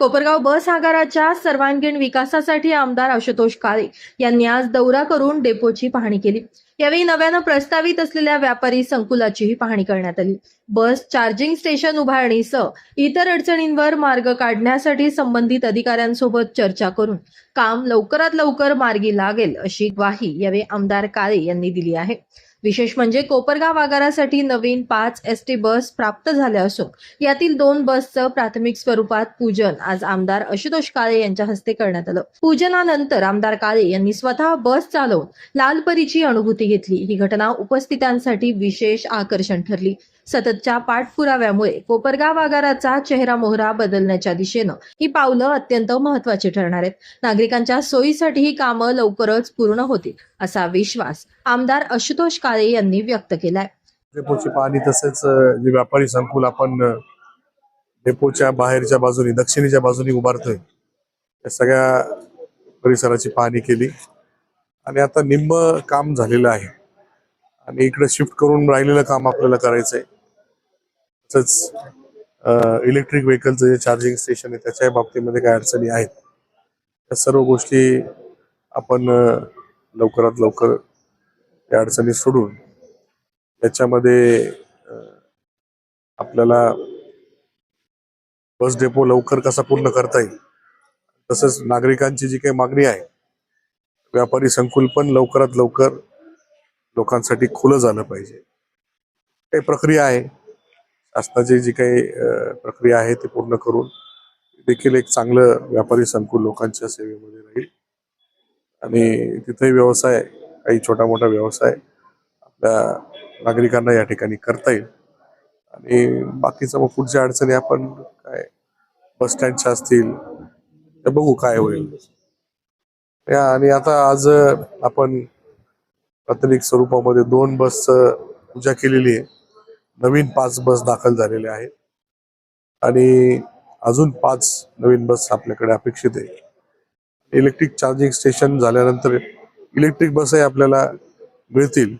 कोपरगाव बस आगाराच्या सर्वांगीण विकासासाठी आमदार आशुतोष काळे यांनी आज दौरा करून डेपोची पाहणी केली. यावेळी नव्यानं प्रस्तावित असलेल्या व्यापारी संकुलाचीही पाहणी करण्यात आली. बस चार्जिंग स्टेशन उभारणीसह इतर अडचणींवर मार्ग काढण्यासाठी संबंधित अधिकाऱ्यांसोबत चर्चा करून काम लवकरात लवकर मार्गी लागेल अशी ग्वाही यावेळी आमदार काळे यांनी दिली आहे. विशेष म्हणजे कोपरगाव आगारासाठी नवीन पाच एस टी बस प्राप्त झाल्या असून यातील दोन बसचं प्राथमिक स्वरूपात पूजन आज आमदार आशुतोष काळे यांच्या हस्ते करण्यात आलं. पूजनानंतर आमदार काळे यांनी स्वतः बस चालवून लालपरीची अनुभूती घेतली. ही घटना उपस्थितांसाठी विशेष आकर्षण ठरली. सततच्या पाठपुराव्यामुळे कोपरगाव आगाराचा चेहरा मोहरा बदलण्याच्या दिशेनं ही पावलं अत्यंत महत्वाची ठरणार आहेत. नागरिकांच्या सोयीसाठी ही कामं लवकरच पूर्ण होतील असा विश्वास आमदार आशुतोष काळे यांनी व्यक्त केलाय. डेपोची पाणी तसेच जे व्यापारी संकुल आपण डेपोच्या बाहेरच्या बाजूनी दक्षिणेच्या बाजूनी उभारतोय सगळ्या परिसराची पाहणी केली. आणि आता निम्म काम झालेलं आहे. आणि इकडे शिफ्ट करून राहिलेलं काम आपल्याला करायचंय. तसंच इलेक्ट्रिक व्हेकलचं जे चार्जिंग स्टेशन आहे त्याच्या बाबतीमध्ये काय अडचणी आहेत. त्या सर्व गोष्टी आपण लवकरात लवकर त्या अडचणी सोडून त्याच्यामध्ये आपल्याला बस डेपो लवकर कसा पूर्ण करता येईल? तसंच नागरिकांची जी काही मागणी आहे व्यापारी संकुल पण लवकरात लवकर लोकांसाठी खुलं झालं पाहिजे. काही प्रक्रिया आहे. शासनाची जी काही प्रक्रिया आहे ते पूर्ण करून देखील एक चांगलं व्यापारी संकुल लोकांच्या सेवेमध्ये राहील. आणि तिथेही व्यवसाय काही छोटा मोठा व्यवसाय आपल्या नागरिकांना या ठिकाणी करता येईल. आणि बाकीचं मग पुढच्या अडचणी आपण काय बस स्टँडच्या असतील ते बघू काय होईल. आणि आता आज आपण प्राथमिक स्वरूपामध्ये दोन बस पूजा केलेली आहे. नवीन पाच बस दाखल झालेल्या आहेत. आणि अजून पाच नवीन बस आपल्याकडे अपेक्षित आहे. इलेक्ट्रिक चार्जिंग स्टेशन झाल्यानंतर इलेक्ट्रिक बसही आपल्याला मिळतील.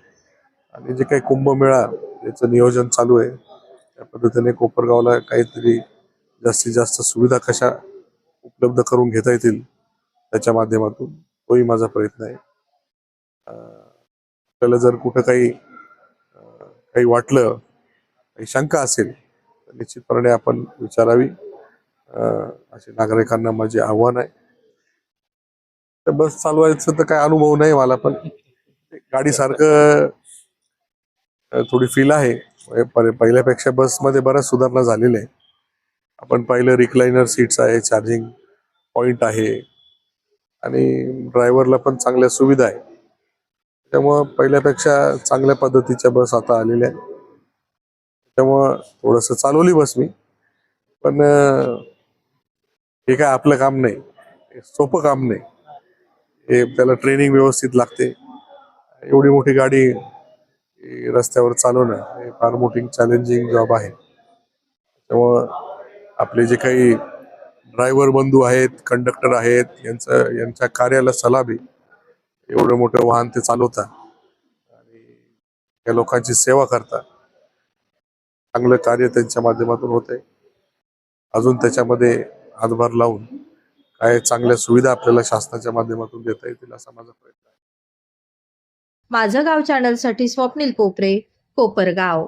आणि जे काही कुंभमेळा याचं नियोजन चालू आहे. त्या पद्धतीने कोपरगावला काहीतरी जास्तीत जास्त सुविधा कशा उपलब्ध करून घेता येतील त्याच्या माध्यमातून तोही माझा प्रयत्न आहे. आपल्याला जर कुठं काही काही वाटलं काही शंका असेल तर निश्चितपणे आपण विचारावी. असे नागरिकांना माझे आव्हान आहे. तर बस चालवायचं तर काय अनुभव नाही मला पण गाडीसारखं थोडी फील आहे. पहिल्यापेक्षा बसमध्ये बऱ्याच सुधारणा झालेल्या आहे आपण पाहिलं रिक्लायनर सीट्स आहे चार्जिंग पॉइंट आहे. आणि ड्रायव्हरला पण चांगल्या सुविधा आहे. त्यामुळं पहिल्यापेक्षा चांगल्या पद्धतीच्या बस आता आलेल्या आहेत. त्यामुळं थोडंसं चालवली बस मी. पण हे काय आपलं काम नाही. सोपं काम नाही. हे त्याला ट्रेनिंग व्यवस्थित लागते. एवढी मोठी गाडी रस्त्यावर चालवणं हे फार मोठी चॅलेंजिंग जॉब आहे. त्यामुळं आपले जे काही ड्रायव्हर बंधू आहेत कंडक्टर आहेत यांचं यांच्या कार्याला सलामी एवढं मोठं वाहन ते चालवतात. आणि या लोकांची सेवा करतात. चांगलं कार्य त्यांच्या माध्यमातून होतंय. अजून त्याच्यामध्ये हातभार लावून काय चांगल्या सुविधा आपल्याला शासनाच्या माध्यमातून देता येतील असा माझा प्रयत्न आहे. माझं गाव चॅनलसाठी स्वप्नील कोपरे कोपरगाव.